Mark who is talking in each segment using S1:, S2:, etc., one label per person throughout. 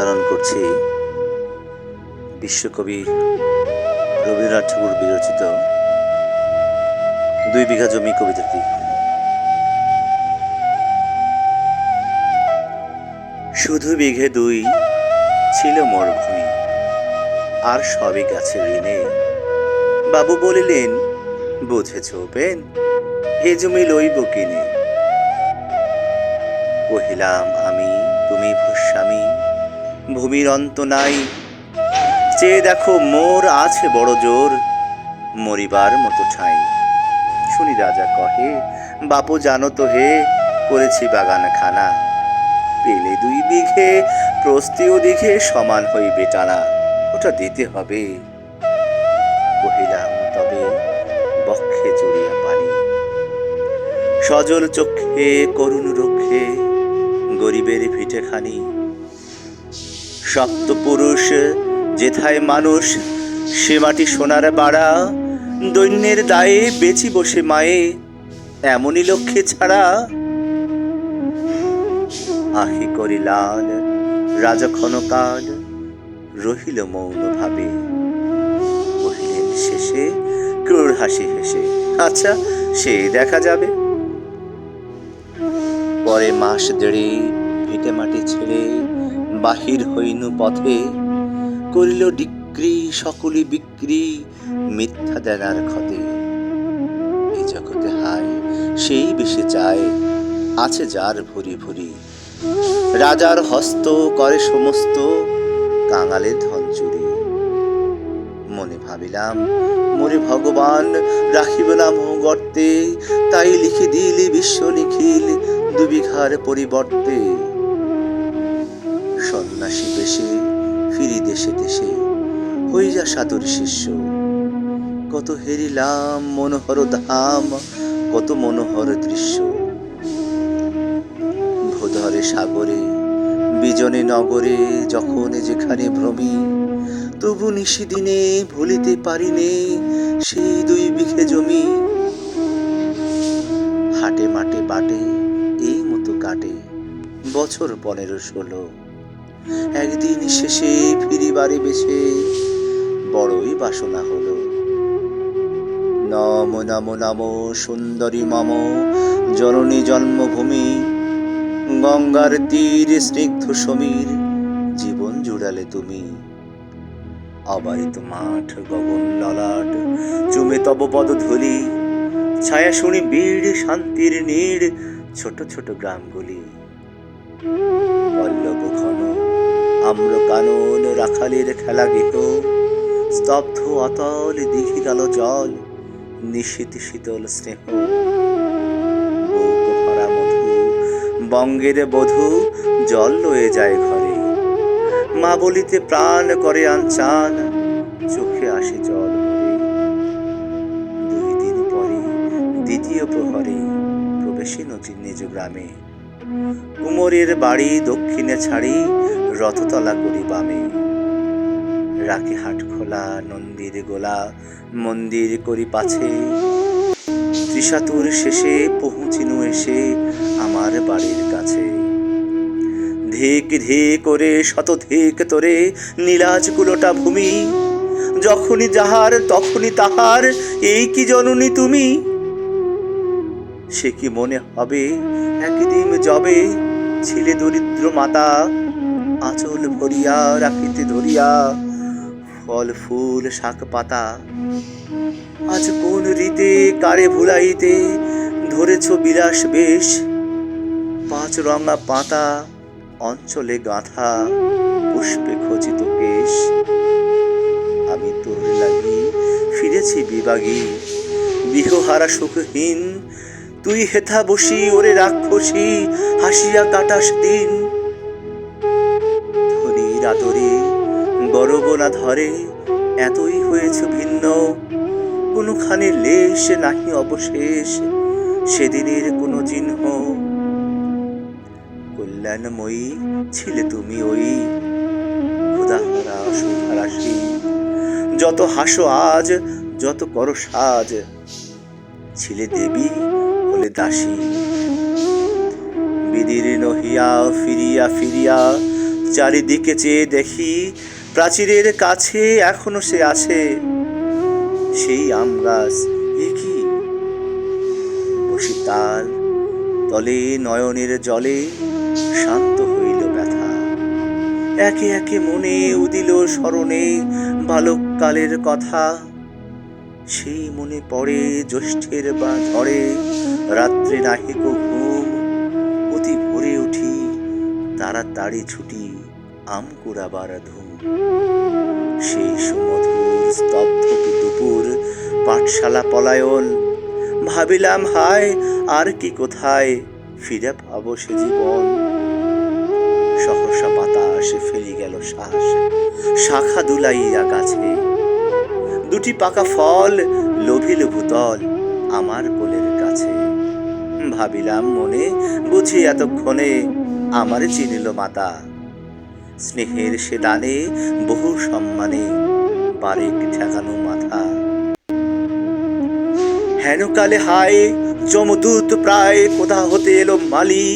S1: উচ্চারণ করছি। বিশ্বকবি রবীন্দ্রনাথ ঠাকুর বিরচিত দুই বিঘা জমি কবিতাটি। শুধু বিঘে দুই ছিল মোর ভূমি, আর সবই গাছের ঋণে। বাবু বলিলেন, বুঝেছ পেন এ জমি লইব কিনে? কহিলাম, আমি, তুমি ভূস্বামী ভূমির অন্ত নাই। চেয়ে দেখো মোর আছে বড় জোর, মরিবার মতো ঠাই। শুনি রাজা কহে, বাপু জানো তো হে, করেছি বাগান খানা পেলে দুই বিঘে, প্রস্তিও দিঘে সমান হইবে টানা। ওটা দিতে হবে। কহিলাম, তবে বক্ষে জড়িয়া পানি। সজল চক্ষে, করুণ রক্ষে, গরিবের ভিটে খানি সপ্ত পুরুষ, যেথায় মানুষ সে মাটি সোনার বাড়া, দৈন্যের দায়ে বেচি বসে মায়ে, এমনই লক্ষ্যে ছাড়া। আহি করিলাল রাজা ক্ষণকাল, রহিল মৌন ভাবে। শেষে ক্রোড় হাসি হেসে। আচ্ছা সে দেখা যাবে। পরে মাস দেড়ে ভিটে মাটি ছেড়ে বাহির হইনু পথে, করিল ডিক্রি, সকলি বিক্রি, মিথ্যা দেনার ক্ষতে। এই জগতে হায়, সেই বেশি চায়, আছে যার ভুরি ভুরি। রাজার হস্ত করে সমস্ত, কাঙালের ধন চুরি। মনে ভাবিলাম মরে ভগবান রাখিব না মোহ গর্তে, তাই লিখে দিলি বিশ্ব নিখিল দুবিঘার পরিবর্তে। সন্ন্যাসী বেশে ফিরি দেশে দেশে। হই যা সাধুর শিষ্য, কত হেরিলাম মনোহর ধাম, কত মনোহর দৃশ্য। ভোধরে সাগরে, বিজনে নগরে, যখন যেখানে ভ্রমি, তবু নিশিদিনে ভুলিতে পারিনে সেই দুই বিঘে জমি। হাটে মাটে বাটে, এই মতো কাটে বছর পনেরো ষোলো। একদিন শেষে ফিরিবারে বেশে বড়ই বাসনা হলো। নম নম নম, সুন্দরী মম, জননী জন্মভূমি, গঙ্গার তীর স্নিগ্ধ সমীর, জীবন জুড়ালে তুমি। অবারিত মাঠ, গগন ললাট, চুমে তব পদধূলি ছায়া শুনি বীর শান্তির নীড়, ছোট ছোট গ্রামগুলি। পল্লব আম্র কানন রাখালের খেলা গেহ, স্তব্ধ অতল দিঘি গেল জল নিশীত শীতল স্নেহ। বঙ্গের বধূ, জল লয়ে যায় ঘরে। মা বলিতে প্রাণ করে আনচান চোখে আসে জল দুই দিন পরে দ্বিতীয় প্রহরে প্রবেশী নদীর নিজ গ্রামে। কুমোরের বাড়ি দক্ষিণে ছাড়ি রথতলা করি বামে রাখি হাট খোলা, নন্দির গোলা, মন্দির করি পাছে। ত্রিশাতুর শেষে পৌঁছিনু এসে আমার বাড়ির কাছে। ধিক ধে করে, শত ধিক তোরে, নীলাজ কুলোটা ভূমি। যখনই যাহার, তখনই তাহার, এই কি জননী তুমি? সে কি মনে হবে, একদিন যবে ছিলে দরিদ্র মাতা আঁচল ভরিয়া, রাখিতে ধরিয়া, ফল, ফুল, শাক, পাতা। আজ কোন রীতে কারে ভুলাইতে ধরেছ বিলাস বেশ? পাঁচ রঙা পাতা, অঞ্চলে গাঁথা, পুষ্পে খচিত কেশ। আমি তোর লাগি, ফিরেছি বিবাগী। বিহহারা সুখহীন, তুই হেথা বসি, ওরে রাক্ষসী, হাসিয়া কাটাস দিন। ধনির আদরে গরব না ধরে, এতই হয়েছে ভিন্ন। কোনোখানে লেশ নাহি অবশেষ, সেদিনের কোনো চিহ্ন। কল্যাণময়ী ছিলে তুমি ওই। সুধারাশি যত হাসো আজ, যত করো সাজ। ছিলে দেবী হলে দাসী। বিদীর্ণ হিয়া, ফিরিয়া ফিরিয়া চারিদিকে চেয়ে দেখি প্রাচীরের কাছে এখনও সে আছে। সেই আম গাছ কি? বসি তার তলে নয়নের জলে শান্ত হইল ব্যথা। একে একে মনে উদিল স্মরণে বালককালের কথা। সেই মনে পড়ে জ্যৈষ্ঠের বা ঝড়ে, রাত্রে নাহিক ঘুম, অতি ভোরে উঠি তাড়াতাড়ি ছুটি। আম কুড়াবার ধুম সেই সুমধুর স্তব্ধ দুপুর, পাঠশালা পলায়ন। ভাবিলাম, হায়, আর কি কোথায়, ফিরে পাব সে জীবন। সহসা বাতাস ফেলি গেল শ্বাস, শাখা দুলাইয়া গাছে। দুটি পাকা ফল লোভিল ভূতল আমার কোলের কাছে। ভাবিলাম মনে, বুঝি এতক্ষণে আমার চিনিল মাতা। স্নেহের সে দানে বহু সম্মানে বারেক ঠেকানো মাথা। হেনকালে হায়, যমদূত প্রায় কোথা হতে এলো মালি।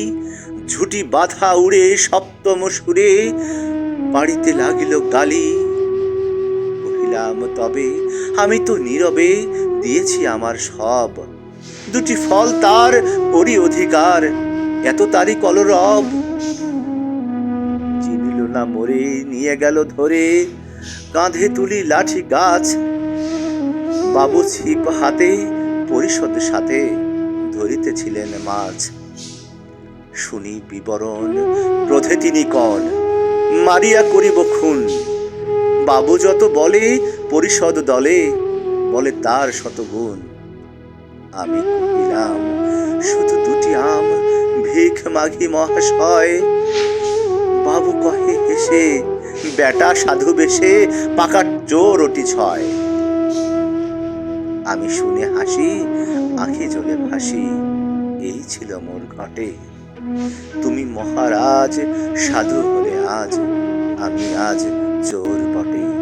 S1: ঝুটি বাধা উড়ে সপ্তম সুরে বাড়িতে লাগিল গালি। কহিলাম, তবে আমি তো নীরবে দিয়েছি আমার সব। দুটি ফল তার করি অধিকার, এত তারই কলরব। না মরে নিয়ে গেল ধরে, কাঁধে তুলি লাঠি গাছ, বাবু ছিপ হাতে পরিষদ সাথে ধরিতেছিলেন মাছ। শুনি বিবরণ, ক্রোধে তিনি কন মারিয়া করিব খুন। বাবু যত বলে পরিষদ দলে, বলে তার শতগুণ। আমি কহিলাম, শুধু দুটি আম, ভিখ মাঘি মহাশয় বাবু কহে হেসে, বেটা সাধু বেশে পাকার জোর ওটি ছয়। আমি শুনে হাসি, আঁখি জলে ভাসি, এই ছিল মোর ঘটে। তুমি মহারাজ, সাধু হলে আজ, আমি আজ জোর চোর